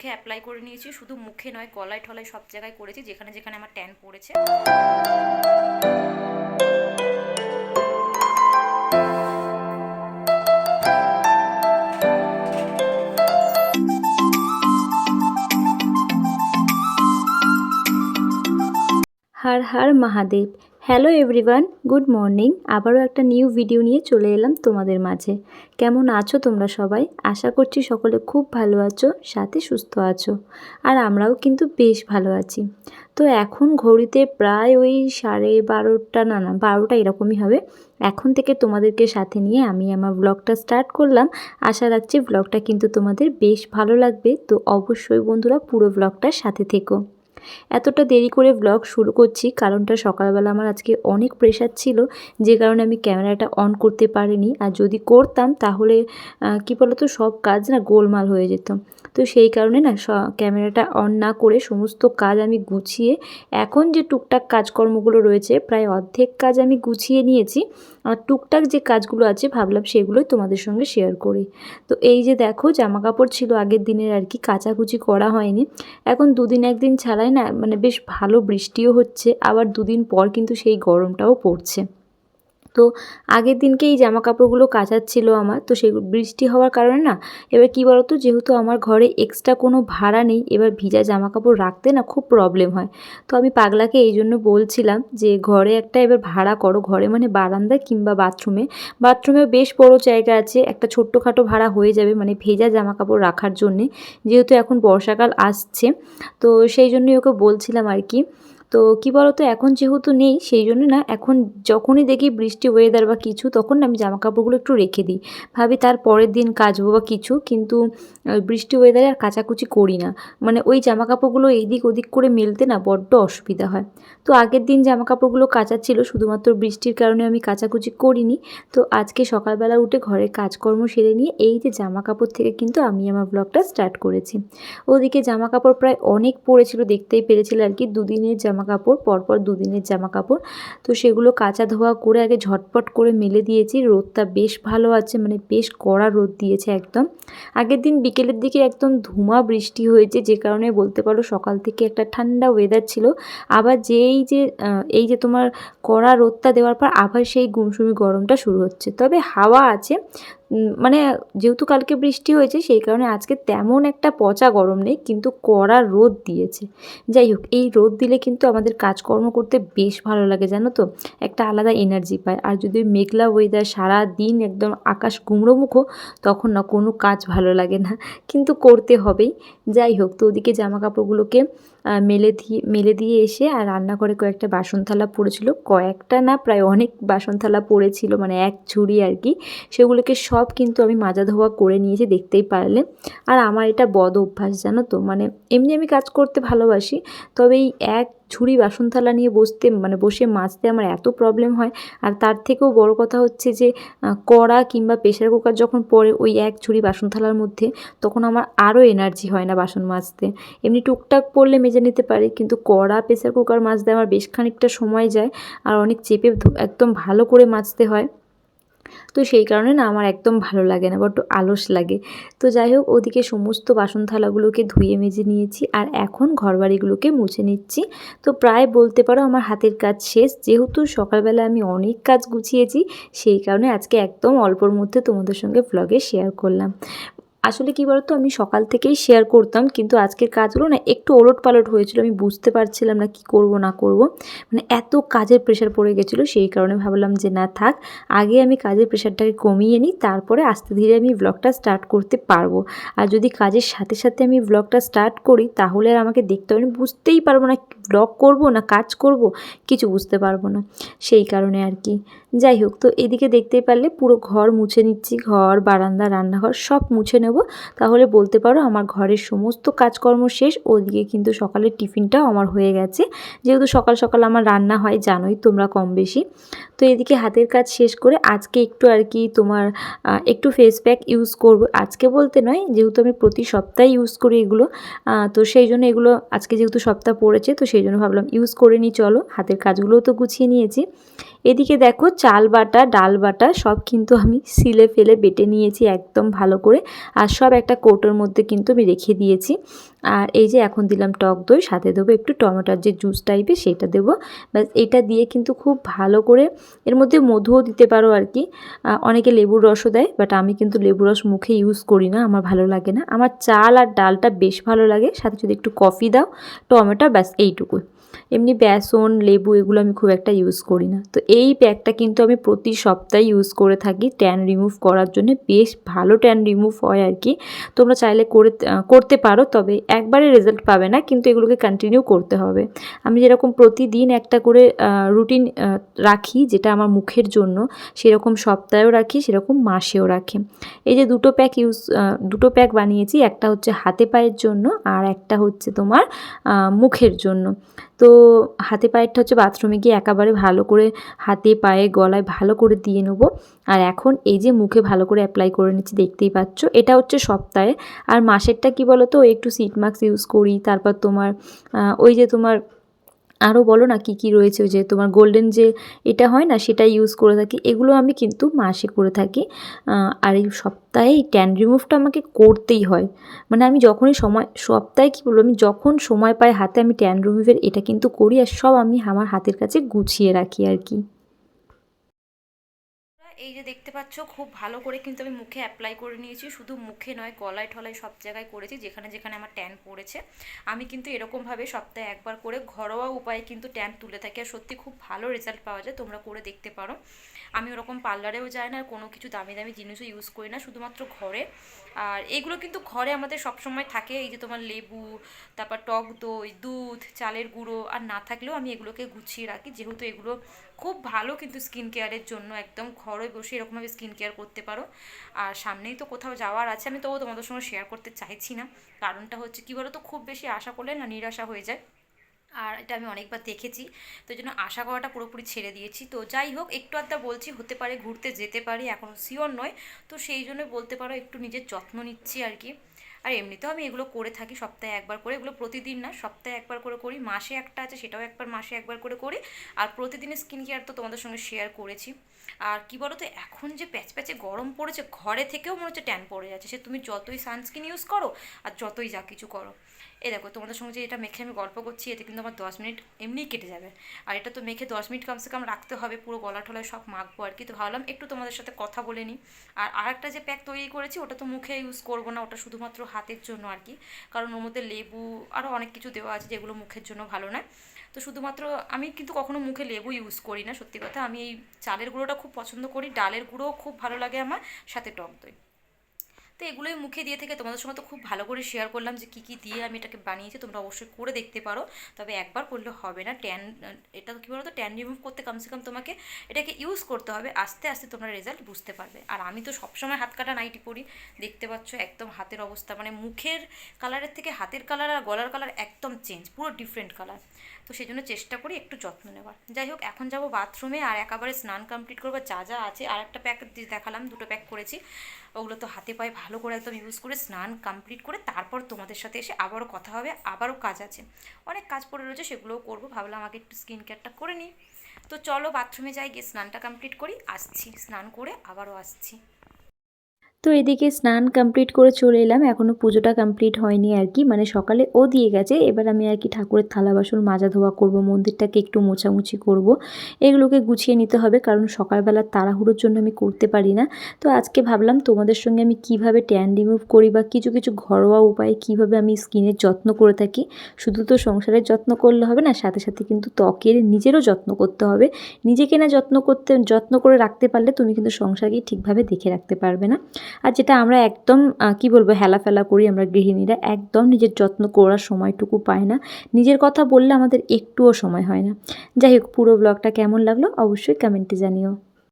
মুখে অ্যাপ্লাই করে নিয়েছি, শুধু মুখে নয়, গলায় ঠলায় সব জায়গায় করেছি, যেখানে যেখানে আমার ট্যান পড়েছে। Har Har Mahadev hello everyone, good morning. আবারও একটা নিউ ভিডিও নিয়ে চলে এলাম তোমাদের মাঝে। কেমন আছো তোমরা সবাই? আশা করছি সকলে খুব ভালো আছো, সাথে সুস্থ আছো। আর আমরাও কিন্তু বেশ ভালো আছি। তো এখন ঘড়িতে প্রায় ওই সাড়ে বারোটা, না না, বারোটা এরকমই হবে। এখন থেকে তোমাদেরকে সাথে নিয়ে আমি আমার ব্লগটা স্টার্ট করলাম। আশা রাখছি ব্লগটা কিন্তু তোমাদের বেশ ভালো লাগবে। তো অবশ্যই বন্ধুরা পুরো ব্লগটার সাথে থেকো। এতটা দেরি করে ব্লগ শুরু করছি, কারণটা সকালবেলা আমার আজকে অনেক প্রেশার ছিল, যে কারণে আমি ক্যামেরাটা অন করতে পারিনি। আর যদি করতাম, তাহলে কি বলতো, সব কাজ না গোলমাল হয়ে যেত। তো সেই কারণে না ক্যামেরাটা অন না করে সমস্ত কাজ আমি গুছিয়ে, এখন যে টুকটাক কাজকর্মগুলো রয়েছে, প্রায় অর্ধেক কাজ আমি গুছিয়ে নিয়েছি। আর টুকটাক যে কাজগুলো আছে ভাবলাম সেগুলোই তোমাদের সঙ্গে শেয়ার করি। তো এই যে দেখো জামা কাপড় ছিল আগের দিনের আর কি, কাচাকুচি করা হয়নি। এখন দুদিন একদিন ছাড়াই না মানে বেশ ভালো বৃষ্টিও হচ্ছে, আবার দুদিন পর কিন্তু সেই গরমটাও পড়ছে। তো আগের দিনকে এই জামা কাপড়গুলো কাচাচ্ছিল আমার, তো সেই বৃষ্টি হওয়ার কারণে না, এবার কি বলতো যেহেতু আমার ঘরে এক্সট্রা কোনো ভাড়া নেই, এবার ভিজা জামা কাপড় রাখতে না খুব প্রবলেম হয়। তো আমি পাগলাকে এই জন্য বলছিলাম যে ঘরে একটা এবার ভাড়া করো, ঘরে মানে বারান্দা কিংবা বাথরুমে। বাথরুমে বেশ বড় জায়গা আছে, একটা ছোট্টখাটো ভাড়া হয়ে যাবে মানে ভেজা জামা কাপড় রাখার জন্যে, যেহেতু এখন বর্ষাকাল আসছে। তো সেই জন্যই ওকে বলছিলাম আর কি তো কি বলতো, এখন যেহেতু নেই, সেই জন্য না, এখন যখনই দেখি বৃষ্টি ওয়েদার বা কিছু, তখন আমি জামা কাপড়গুলো একটু রেখে দিই। ভাবি তার পরের দিন কাচবো বা কিছু, কিন্তু বৃষ্টি ওয়েদারে আর কাচাকুচি করি না। মানে ওই জামা কাপড়গুলো এইদিক ওদিক করে মেলতে না বড্ড অসুবিধা হয়। তো আগের দিন জামা কাপড়গুলো কাচা ছিল, শুধুমাত্র বৃষ্টির কারণে আমি কাচাকুচি করিনি। তো আজকে সকালবেলা উঠে ঘরের কাজকর্ম সেরে নিয়ে এই যে জামা কাপড় থেকে কিন্তু আমি আমার ব্লগটা স্টার্ট করেছি। ওদিকে জামা কাপড় প্রায় অনেক পড়েছিল, দেখতেই পেরেছিল আর কি। দুদিনের জামা কাপড় পরপর দুদিনের জামা কাপড় তো সেগুলো কাঁচা ধোয়া করে আগে ঝটপট করে মেলে দিয়েছি। রোদটা বেশ ভালো আছে মানে বেশ কড়া রোদ দিয়েছে একদম। আগের দিন বিকেলের দিকে একদম ধুমা বৃষ্টি হয়েছে, যে কারণে বলতে পারো সকাল থেকে একটা ঠান্ডা ওয়েদার ছিল। আবার যেই যে এই যে তোমার কড়া রোদটা দেওয়ার পর আবার সেই গুমসুমি গরমটা শুরু হচ্ছে। তবে হাওয়া আছে মানে যেহেতু কালকে বৃষ্টি হয়েছে, সেই কারণে আজকে তেমন একটা পচা গরম নেই, কিন্তু কড়া রোদ দিয়েছে। যাই হোক, এই রোদ দিলে কিন্তু আমাদের কাজকর্ম করতে বেশ ভালো লাগে, জানো তো? একটা আলাদা এনার্জি পায়। আর যদি মেঘলা ওয়েদার সারা দিন একদম আকাশ কুমড়োমুখো তখন না কোনো কাজ ভালো লাগে না। কিন্তু করতে হবেই। যাই হোক, তো ওদিকে জামা কাপড়গুলোকে মেলে দিয়ে মেলে দিয়ে এসে আর রান্নাঘরে কয়েকটা বাসন থালা পড়েছিল। কয়েকটা না, প্রায় অনেক বাসন থালা পড়েছিল মানে এক ঝুড়ি আর কি। সেগুলোকে সব কিন্তু আমি মাজা ধোয়া করে নিয়েছি, দেখতেই পারলে আর আমার এটা বদ অভ্যাস, জানো তো? মানে এমনি আমি কাজ করতে ভালোবাসি, তবে এই এক ছুরি বাসন থালা নিয়ে বসতে মানে বসে মাজতে আমার এত প্রবলেম হয়। আর তার থেকেও বড় কথা হচ্ছে যে কড়া কিংবা প্রেশার কুকার যখন পড়ে ওই এক ছুরি বাসন থালার মধ্যে, তখন আমার আরও এনার্জি হয় না বাসন মাজতে। এমনি টুকটাক পড়লে মেজে নিতে পারি, কিন্তু কড়া প্রেশার কুকার মাজতে আমার বেশ খানিকটা সময় যায়, আর অনেক চেপে একদম ভালো করে মাজতে হয়। তো সেই কারণে না আমার একদম ভালো লাগে না, বড্ড আলস লাগে। তো যাই হোক, ওদিকে সমস্ত বাসন থালাগুলোকে ধুয়ে মেজে নিয়েছি আর এখন ঘরবাড়িগুলোকে মুছে নিচ্ছি। তো প্রায় বলতে পারো আমার হাতের কাজ শেষ, যেহেতু সকালবেলা আমি অনেক কাজ গুছিয়েছি, সেই কারণে আজকে একদম অল্পর মধ্যে তোমাদের সঙ্গে ব্লগে শেয়ার করলাম। আসলে কি বলতো, আমি সকাল থেকেই শেয়ার করতাম, কিন্তু আজকের কাজগুলো না, একটু ওলট পালট হয়েছিল, আমি বুঝতে পারছিলাম না কি করব, না করব। মানে এত কাজের প্রেশার পড়ে গেছিল, সেই কারণে ভাবলাম যে না থাক, আগে আমি কাজের প্রেশারটাকে কমিয়ে নিই, তারপরে আস্তে ধীরে আমি ব্লগটা স্টার্ট করতে পারব। আর যদি কাজের সাথে সাথে আমি ব্লগটা স্টার্ট করি, তাহলে আর আমাকে দেখতে হবে বুঝতেই পারব না ব্লগ করব না, কাজ করব, কিছু বুঝতে পারব না, সেই কারণে আর কি। যাই হোক, তো এদিকে দেখতেই পারলে পুরো ঘর মুছে নিচ্ছি, ঘর, বারান্দা, রান্নাঘর সব মুছে নেব। তাহলে বলতে পারো আমার ঘরের সমস্ত কাজকর্ম শেষ, ওদিকে কিন্তু সকালের টিফিনটাও আমার হয়ে গেছে। যেহেতু সকাল সকাল আমার রান্না হয়, জানোই তোমরা কম বেশি। তো এদিকে হাতের কাজ শেষ করে আজকে একটু আর কি তোমার একটু ফেস প্যাক ইউজ করব। আজকে বলতে নয়, যেহেতু আমি প্রতি সপ্তাহে ইউজ করি এগুলো তো সেই জন্য এগুলো আজকে যেহেতু সপ্তাহ পড়েছে, তো সেই জন্য ভাবলাম ইউজ করে নিই, চলো। হাতের কাজগুলোও তো গুছিয়ে নিয়েছি। এদিকে দেখো চাল বাটা, ডাল বাটা সব কিন্তু আমি সিলে ফেলে বেটে নিয়েছি একদম ভালো করে আর সব একটা কৌটোর মধ্যে কিন্তু আমি রেখে দিয়েছি। আর এই যে এখন দিলাম টক দই, সাথে দেবো একটু টমেটোর যে জুস টাইপের সেটা দেবো। ব্যাস, এটা দিয়ে কিন্তু খুব ভালো করে এর মধ্যে মধুও দিতে পারো আর কি। অনেকে লেবুর রসও দেয়, বাট আমি কিন্তু লেবুর রস মুখে ইউজ করি না, আমার ভালো লাগে না। আমার চাল আর ডালটা বেশ ভালো লাগে, সাথে যদি একটু কফি দাও, টমেটো ব্যাস এইটুকুই। এমনি বেসন, লেবু এগুলো আমি খুব একটা ইউজ করি না। তো এই প্যাকটা কিন্তু আমি প্রতি সপ্তাহে ইউজ করে থাকি ট্যান রিমুভ করার জন্য। বেশ ভালো ট্যান রিমুভ হয় আর কি। তোমরা চাইলে করে করতে পারো, তবে একবারে রেজাল্ট পাবে না, কিন্তু এগুলোকে কন্টিনিউ করতে হবে। আমি যেরকম প্রতিদিন একটা করে রুটিন রাখি যেটা আমার মুখের জন্য, সেরকম সপ্তাহেও রাখি, সেরকম মাসেও রাখি। এই যে দুটো প্যাক ইউজ দুটো প্যাক বানিয়েছি, একটা হচ্ছে হাতে পায়ের জন্য আর একটা হচ্ছে তোমার মুখের জন্য। তো হাতে পায়েরটা হচ্ছে বাথরুমে গিয়ে একেবারে ভালো করে হাতে পায়ে গলায় ভালো করে দিয়ে নেব। আর এখন এই যে মুখে ভালো করে অ্যাপ্লাই করে নিচ্ছি, দেখতেই পাচ্ছ। এটা হচ্ছে সপ্তাহে। আর মাসেরটা কি বলো তো একটু সিট মাস্ক ইউজ করি, তারপর তোমার ওই যে তোমার আরও বলো না কি কি রয়েছে যে তোমার গোল্ডেন যে এটা হয় না সেটা ইউজ করে থাকি, এগুলো আমি কিন্তু মাসে করে থাকি। আর এই সপ্তাহে এই ট্যান রিমুভটা আমাকে করতেই হয়। মানে আমি যখনই সময়, সপ্তাহে কী বলব, আমি যখন সময় পাই হাতে আমি ট্যান রিমুভের এটা কিন্তু করি আর সব আমি আমার হাতের কাছে গুছিয়ে রাখি আর কি। এই যে দেখতে পাচ্ছ, খুব ভালো করে কিন্তু আমি মুখে অ্যাপ্লাই করে নিয়েছি। শুধু মুখে নয়, গলায় ঠলায় সব জায়গায় করেছি, যেখানে যেখানে আমার ট্যান পড়েছে। আমি কিন্তু এরকমভাবে সপ্তাহে একবার করে ঘরোয়া উপায়ে কিন্তু ট্যান তুলে থাকি। আর সত্যি খুব ভালো রেজাল্ট পাওয়া যায়, তোমরা করে দেখতে পারো। আমি ওরকম পার্লারেও যাই না, আর কোনো কিছু দামি দামি জিনিসও ইউজ করি না, শুধুমাত্র ঘরে। আর এগুলো কিন্তু ঘরে আমাদের সবসময় থাকে, এই যে তোমার লেবু, তারপর টক দই, দুধ, চালের গুঁড়ো, আর না থাকলেও আমি এগুলোকে গুছিয়ে রাখি। যেহেতু এগুলো খুব ভালো কিন্তু স্কিন কেয়ারের জন্য একদম ঘরে বসে এরকমভাবে স্কিন কেয়ার করতে পারো। আর সামনেই তো কোথাও যাওয়ার আছে, আমি তবুও তোমাদের সঙ্গে শেয়ার করতে চাইছি না। কারণটা হচ্ছে কী বলো তো খুব বেশি আশা করলে না নিরাশা হয়ে যায়। আর এটা আমি অনেকবার দেখেছি, তো জন্য আশা করাটা পুরোপুরি ছেড়ে দিয়েছি। তো যাই হোক, একটু আধটা বলছি, হতে পারে ঘুরতে যেতে পারি, এখন শিওর নয়। তো সেই জন্য বলতে পারো, একটু নিজের যত্ন নিচ্ছি আর কি। আর এমনিতেও আমি এগুলো করে থাকি, সপ্তাহে একবার করে, এগুলো প্রতিদিন না, সপ্তাহে একবার করে করি, মাসে একটা আছে, সেটাও একবার মাসে একবার করে করি, আর প্রতিদিনের স্কিন কেয়ার তো তোমাদের সঙ্গে শেয়ার করেছি। আর কি বলো তো এখন যে প্যাচ প্যাচে গরম পড়েছে, ঘরে থেকেও মনে হচ্ছে ট্যান পড়ে যাচ্ছে, সে তুমি যতই সানস্ক্রিন ইউজ করো, আর যতই যা কিছু করো। এই দেখো, তোমাদের সঙ্গে যে এটা মেখে আমি গল্প করছি, এতে কিন্তু আমার দশ মিনিট এমনিই কেটে যাবে। আর এটা তো মেখে দশ মিনিট কমসে কম রাখতে হবে, পুরো গলা টলায় সব মাখবো আর কি। তো ভাবলাম একটু তোমাদের সাথে কথা বলে নিই। আর আরেকটা যে প্যাক তৈরি করেছি, ওটা তো মুখে ইউজ করব না, ওটা শুধুমাত্র হাতের জন্য আর কি। কারণ ওর মধ্যে লেবু আরও অনেক কিছু দেওয়া আছে, যেগুলো মুখের জন্য ভালো নয়। তো শুধুমাত্র আমি কিন্তু কখনো মুখে লেবু ইউজ করি না, সত্যি কথা। আমি এই চালের গুঁড়োটা খুব পছন্দ করি, ডালের গুঁড়োও খুব ভালো লাগে আমার, সাথে টক দই। তো এগুলোই মুখে দিয়ে থেকে তোমাদের সঙ্গে তো খুব ভালো করে শেয়ার করলাম যে কী কী দিয়ে আমি এটাকে বানিয়েছি, তোমরা অবশ্যই করে দেখতে পারো। তবে একবার করলে হবে না ট্যান এটা কী বলো তো ট্যান রিমুভ করতে কমসে কম তোমাকে এটাকে ইউজ করতে হবে, আস্তে আস্তে তোমরা রেজাল্ট বুঝতে পারবে। আর আমি তো সবসময় হাত কাটা নাইটি পরি, দেখতে পাচ্ছ একদম হাতের অবস্থা মানে মুখের কালারের থেকে হাতের কালার আর গলার কালার একদম চেঞ্জ পুরো ডিফারেন্ট কালার তো সেই জন্য চেষ্টা করি একটু যত্ন নেওয়ার। যাই হোক, এখন যাব বাথরুমে আর একেবারে স্নান কমপ্লিট করব, যা যা আছে আর একটা প্যাক দেখালাম, দুটো প্যাক করেছি, ওগুলো তো হাতে পায়ে ভালো করে একদম ইউজ করে, স্নান কমপ্লিট করে তারপর তোমাদের সাথে এসে আবারও কথা হবে, আবারও কাজ আছে। অনেক কাজ পড়ে রয়েছে, সেগুলোও করব। ভাবলাম আগে একটু স্কিন কেয়ারটা করে নিই। তো চলো বাথরুমে যাই, গিয়ে স্নানটা কমপ্লিট করি, আসছি। স্নান করে আবারও আসছি। তো এদিকে স্নান কমপ্লিট করে চলে এলাম। এখনও পুজোটা কমপ্লিট হয়নি আর কি। মানে সকালে ও দিয়ে গেছে। এবার আমি আর কি ঠাকুরের থালা বাসন মাজা ধোয়া করব, মন্দিরটাকে একটু মোছামুছি করব। এগুলোকে গুছিয়ে নিতে হবে কারণ সকালবেলা তাড়াহুড়োর জন্য আমি করতে পারি না। তো আজকে ভাবলাম তোমাদের সঙ্গে আমি কীভাবে ট্যান রিমুভ করি বা কিছু কিছু ঘরোয়া উপায়ে কীভাবে আমি স্কিনের যত্ন করে থাকি। শুধু তো সংসারের যত্ন করলে হবে না, সাথে সাথে কিন্তু ত্বকের নিজেরও যত্ন করতে হবে। নিজেকে না যত্ন করতে, যত্ন করে রাখতে পারলে তুমি কিন্তু সংসারকে ঠিকভাবে দেখে রাখতে পারবে না। আর যেটা আমরা একদম কি বলব হেলা ফেলা করি আমরা গৃহিণীরা, একদম নিজের যত্ন করার সময়টুকু পায় না। নিজের কথা বললে আমাদের একটুও সময় হয় না। যাই হোক, পুরো ব্লগটা কেমন লাগল অবশ্যই কমেন্টে জানিও।